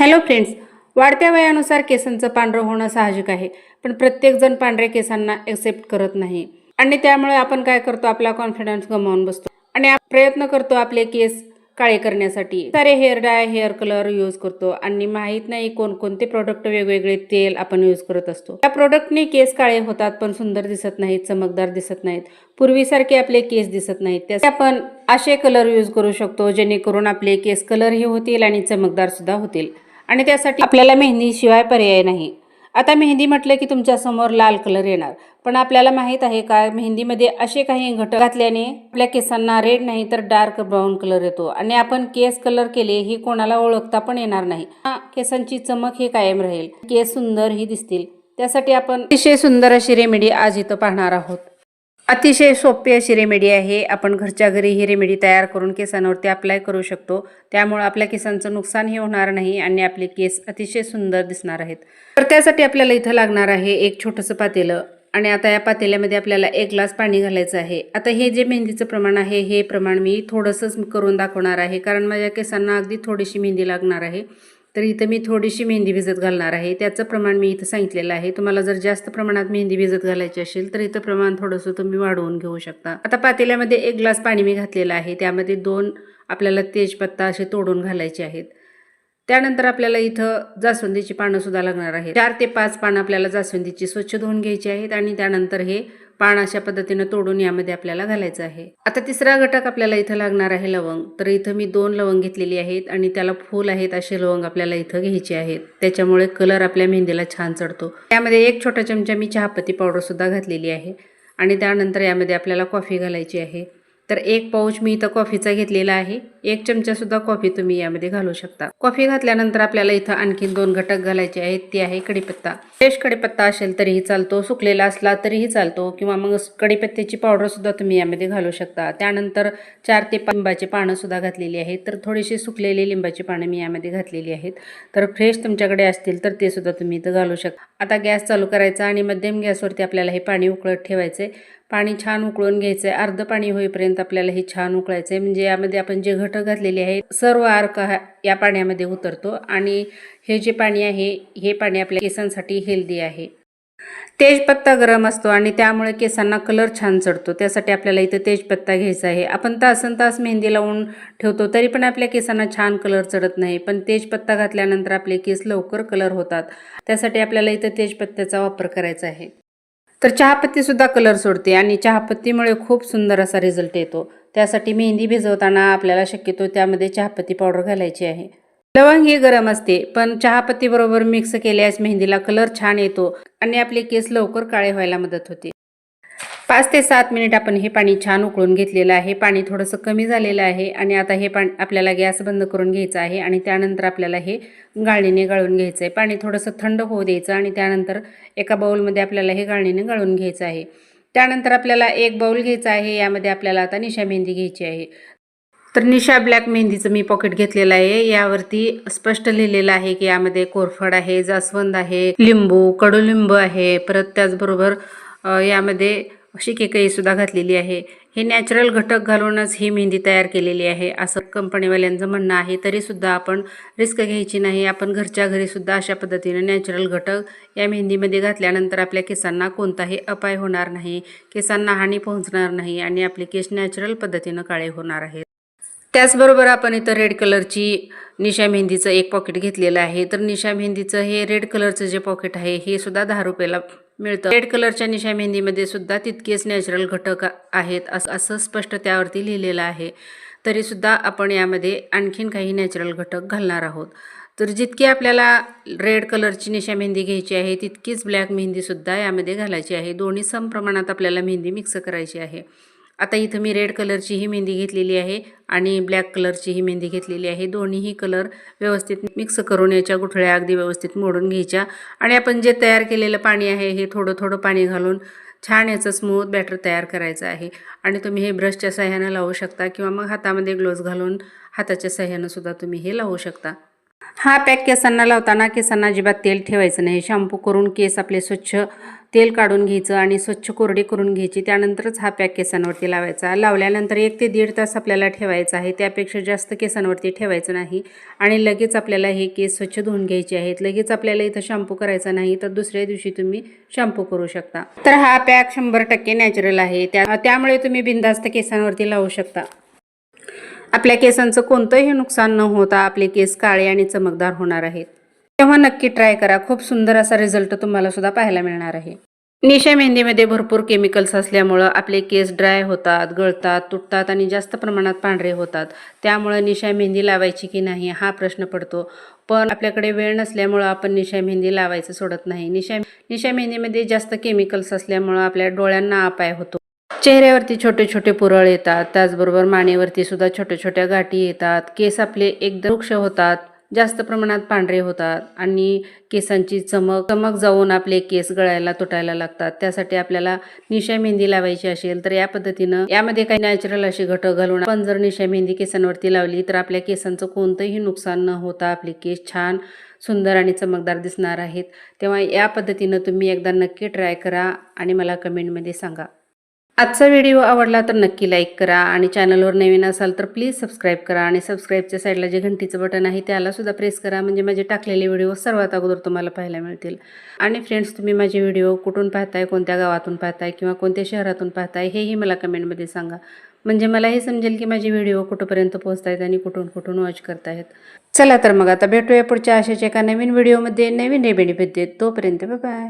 Hello friends वाढत्या वयानुसार केसांचं पांढरं होणं साहजिक आहे पण प्रत्येकजण पांढऱ्या केसांना एक्सेप्ट करत नाही. आणि त्यामुळे आपण काय करतो? आपला कॉन्फिडन्स गमावून बसतो. आणि प्रयत्न करतो आपले केस काळे करण्यासाठी. सारे hair dye hair colour use करतो. आणि माहीत नाही कोणकोणते प्रोडक्ट वेगवेगळे तेल आपण यूज करत असतो. त्या प्रोडक्टने केस काळे होतात पण सुंदर दिसत नाहीत चमकदार दिसत नाहीत. पूर्वीसारखे आपले केस दिसत नाहीत. त्यासाठी आपण असे कलर यूज करू शकतो जेणेकरून आपले केस कलरही होतील आणि चमकदार सुद्धा होतील. आणि त्यासाठी आपल्याला मेहंदीशिवाय पर्याय नाही. आता मेहंदी म्हटलं की तुमच्यासमोर लाल कलर येणार. पण आपल्याला माहीत आहे का मेहंदीमध्ये असे काही घटक घातल्याने आपल्या केसांना रेड नाही तर डार्क ब्राऊन कलर येतो. आणि आपण केस कलर केले ही कोणाला ओळखता पण येणार नाही. हा, केसांची चमक ही कायम राहील. केस सुंदर ही दिसतील. त्यासाठी आपण अतिशय सुंदर अशी रेमेडी आज इथं पाहणार आहोत. अतिशय सोपी अशी रेमेडी आहे. आपण घरच्या घरी ही रेमेडी तयार करून केसांवरती अप्लाय करू शकतो. त्यामुळे आपल्या केसांचं नुकसानही होणार नाही आणि आपले केस अतिशय सुंदर दिसणार आहेत. तर त्यासाठी आपल्याला इथं लागणार आहे एक छोटंसं पातेलं. आणि आता या पातेल्यामध्ये आपल्याला एक ग्लास पाणी घालायचं आहे. आता हे जे मेहंदीचं प्रमाण आहे हे प्रमाण मी थोडंसंच करून दाखवणार आहे. कारण माझ्या केसांना अगदी थोडीशी मेहंदी लागणार आहे. तर इथं मी थोडीशी मेहंदी भिजत घालणार आहे. त्याचं प्रमाण मी इथं सांगितलेलं आहे. तुम्हाला जर जास्त प्रमाणात मेहंदी भिजत घालायची असेल तर इथं प्रमाण थोडंसं तुम्ही वाढवून घेऊ शकता. आता पातेल्यामध्ये एक ग्लास पाणी मी घातलेलं आहे. त्यामध्ये दोन आपल्याला तेजपत्ता असे तोडून घालायचे आहेत. त्यानंतर आपल्याला इथं जास्वंदीची पानं सुद्धा लागणार आहेत. चार ते पाच पानं आपल्याला जास्वंदीची स्वच्छ धुवून घ्यायची आहेत आणि त्यानंतर हे पान अशा पद्धतीनं तोडून यामध्ये आपल्याला घालायचं आहे. आता तिसरा घटक आपल्याला इथं लागणार आहे लवंग. तर इथं मी दोन लवंग घेतलेली आहेत आणि त्याला फूल आहेत असे लवंग आपल्याला इथं घ्यायचे आहेत. त्याच्यामुळे कलर आपल्या मेहंदीला छान चढतो. त्यामध्ये एक छोटा चमचा मी चहापत्ती पावडरसुद्धा घातलेली आहे. आणि त्यानंतर यामध्ये आपल्याला कॉफी घालायची आहे. तर एक पाऊच मी इथं कॉफीचा घेतलेला आहे. एक चमचासुद्धा कॉफी तुम्ही यामध्ये घालू शकता. कॉफी घातल्यानंतर आपल्याला इथं आणखीन दोन घटक घालायचे आहेत. ते आहे कडीपत्ता फ्रेश कडीपत्ता असेल तरीही चालतो. सुकलेला असला तरीही चालतो. किंवा मग कडीपत्त्याची पावडरसुद्धा तुम्ही यामध्ये घालू शकता. त्यानंतर चार ते पाच लिंबाची पानंसुद्धा घातलेली आहेत. तर थोडीशी सुकलेली लिंबाची पानं मी यामध्ये घातलेली आहेत. तर फ्रेश तुमच्याकडे असतील तर ते सुद्धा तुम्ही इथं घालू शकता. आता गॅस चालू करायचा आणि मध्यम गॅसवरती आपल्याला हे पाणी उकळत ठेवायचं आहे पाणी छान उकळून घ्यायचं आहे अर्ध पाणी होईपर्यंत आपल्याला हे छान उकळायचं आहे म्हणजे यामध्ये आपण जे घटक घातलेले आहे सर्व अर्क हा या पाण्यामध्ये उतरतो आणि हे जे पाणी आहे हे पाणी आपल्या केसांसाठी हेल्दी आहे. तेजपत्ता गरम असतो आणि त्यामुळे केसांना कलर छान चढतो. त्यासाठी आपल्याला इथं तेजपत्ता घ्यायचा आहे. आपण तासन तास मेहंदी लावून ठेवतो तरी पण आपल्या केसांना छान कलर चढत नाही. पण तेजपत्ता घातल्यानंतर आपले केस लवकर कलर होतात. त्यासाठी आपल्याला इथं तेजपत्त्याचा वापर करायचा आहे. तर चहापत्तीसुद्धा कलर सोडते आणि चहापत्तीमुळे खूप सुंदर असा रिझल्ट येतो. त्यासाठी मेहंदी भिजवताना आपल्याला शक्यतो त्यामध्ये चहापत्ती पावडर घालायची आहे. लवंग ही गरम असते पण चहापत्तीबरोबर मिक्स केल्यास मेहंदीला कलर छान येतो आणि आपले केस लवकर काळे व्हायला मदत होते. पाच ते सात मिनिट आपण हे पाणी छान उकळून घेतलेलं आहे. पाणी थोडंसं कमी झालेलं आहे आणि आता हे पाणी आपल्याला गॅस बंद करून घ्यायचं आहे आणि त्यानंतर आपल्याला हे गाळणीने गाळून घ्यायचं आहे. पाणी थोडंसं थंड होऊ द्यायचं आणि त्यानंतर एका बाऊलमध्ये आपल्याला हे गाळणीने गाळून घ्यायचं आहे. त्यानंतर आपल्याला एक बाऊल घ्यायचा आहे. यामध्ये आपल्याला आता निशा मेहंदी घ्यायची आहे. तर निशा ब्लॅक मेहंदीचं मी पॉकेट घेतलेलं आहे. यावरती स्पष्ट लिहिलेलं आहे की यामध्ये कोरफड आहे जास्वंद आहे लिंबू कडुलिंब आहे. परत त्याचबरोबर यामध्ये अशी सुद्धा घातलेली आहे. हे नॅचरल घटक घालूनच ही मेहंदी तयार केलेली आहे असं कंपनीवाल्यांचं म्हणणं आहे. तरीसुद्धा आपण रिस्क घ्यायची नाही. आपण घरच्या घरीसुद्धा अशा पद्धतीनं नॅचरल घटक या मेहंदीमध्ये घातल्यानंतर आपल्या केसांना कोणताही अपाय होणार नाही. केसांना हानी पोहोचणार नाही आणि आपले केस नॅचरल पद्धतीनं काळे होणार आहेत. त्याचबरोबर आपण इथं रेड कलरची निशा मेहंदीचं एक पॉकेट घेतलेलं आहे. तर निशा मेहंदीचं हे रेड कलरचं जे पॉकेट आहे हे सुद्धा दहा रुपयाला मिळतं. रेड कलरच्या निशा मेहंदीमध्ये सुद्धा तितकेच नॅचरल घटक आहेत असं असं स्पष्ट त्यावरती लिहिलेलं आहे. तरीसुद्धा आपण यामध्ये आणखीन काही नॅचरल घटक घालणार आहोत. तर जितकी आपल्याला रेड कलरची निशा मेहंदी घ्यायची आहे तितकीच ब्लॅक मेहंदीसुद्धा यामध्ये घालायची आहे. दोन्ही सम प्रमाणात आपल्याला मेहंदी मिक्स करायची आहे. आता इथं मी रेड कलरची ही मेहंदी घेतलेली आहे आणि ब्लॅक कलरची ही मेहंदी घेतलेली आहे. दोन्हीही कलर व्यवस्थित मिक्स करून याच्या गुठळ्या अगदी व्यवस्थित मोडून घ्यायच्या. आणि आपण जे तयार केलेलं पाणी आहे हे थोडं थोडं पाणी घालून छान याचं स्मूथ बॅटर तयार करायचं आहे. आणि तुम्ही हे ब्रशच्या सहाय्यानं लावू शकता किंवा मग हातामध्ये ग्लोव्ज घालून हाताच्या सहाय्यानं सुद्धा तुम्ही हे लावू शकता. हा पॅक केसांना लावताना केसांना अजिबात तेल ठेवायचं नाही. शॅम्पू करून केस आपले स्वच्छ तेल काढून घ्यायचं आणि स्वच्छ कोरडी करून घ्यायची. त्यानंतरच हा पॅक केसांवरती लावायचा. लावल्यानंतर एक ते दीड तास आपल्याला ठेवायचा आहे. त्यापेक्षा जास्त केसांवरती ठेवायचं नाही. आणि लगेच आपल्याला हे केस स्वच्छ धुवून घ्यायचे आहेत. लगेच आपल्याला इथं शॅम्पू करायचा नाही तर दुसऱ्या दिवशी तुम्ही शॅम्पू करू शकता. तर हा पॅक शंभर टक्के नॅचरल आहे. त्या त्यामुळे तुम्ही बिंदास्त केसांवरती लावू शकता. आपल्या केसांचं कोणतंही नुकसान न होता आपले केस काळे आणि चमकदार होणार आहेत. तेव्हा नक्की ट्राय करा. खूप सुंदर असा रिझल्ट तुम्हाला सुद्धा पाहायला मिळणार आहे. निशा मेहंदीमध्ये भरपूर केमिकल्स असल्यामुळं आपले केस ड्राय होतात गळतात तुटतात आणि जास्त प्रमाणात पांढरे होतात. त्यामुळं निशा मेहंदी लावायची की नाही हा प्रश्न पडतो. पण आपल्याकडे वेळ नसल्यामुळं आपण निशा मेहंदी लावायचं सोडत नाही. निशा निशा मेहंदीमध्ये जास्त केमिकल्स असल्यामुळं आपल्या डोळ्यांना अपाय होतो. चेहऱ्यावरती छोटे छोटे पुरळ येतात. त्याचबरोबर मानेवरती सुद्धा छोट्या छोट्या गाठी येतात. केस आपले एकदम वृक्ष होतात. जास्त प्रमाणात पांढरे होतात आणि केसांची चमक चमक जाऊन आपले केस गळायला तुटायला लागतात. त्यासाठी आपल्याला निशा मेहंदी लावायची असेल तर या पद्धतीनं यामध्ये काही नॅचरल असे घटक घालून आपण जर निशा मेहंदी केसांवरती लावली तर आपल्या केसांचं कोणतंही नुकसान न होता आपले केस छान सुंदर आणि चमकदार दिसणार आहेत. तेव्हा या पद्धतीनं तुम्ही एकदा नक्की ट्राय करा आणि मला कमेंटमध्ये सांगा. आजचा व्हिडिओ आवडला तर नक्की लाईक करा आणि चॅनलवर नवीन असाल तर प्लीज सबस्क्राईब करा आणि सबस्क्राईबच्या साईडला जे घंटीचं बटन आहे त्यालासुद्धा प्रेस करा. म्हणजे माझे टाकलेले व्हिडिओ सर्वात अगोदर तुम्हाला पाहायला मिळतील. आणि फ्रेंड्स तुम्ही माझे व्हिडिओ कुठून पाहताय कोणत्या गावातून पाहताय किंवा कोणत्या शहरातून पाहताय हेही मला कमेंटमध्ये सांगा. म्हणजे मला हे समजेल की माझे व्हिडिओ कुठंपर्यंत पोहोचत आहेत आणि कुठून कुठून वॉच करतायत. चला तर मग आता भेटूया पुढच्या अशाच एका नवीन व्हिडिओमध्ये. नवीन रेमेडी देत तोपर्यंत बाय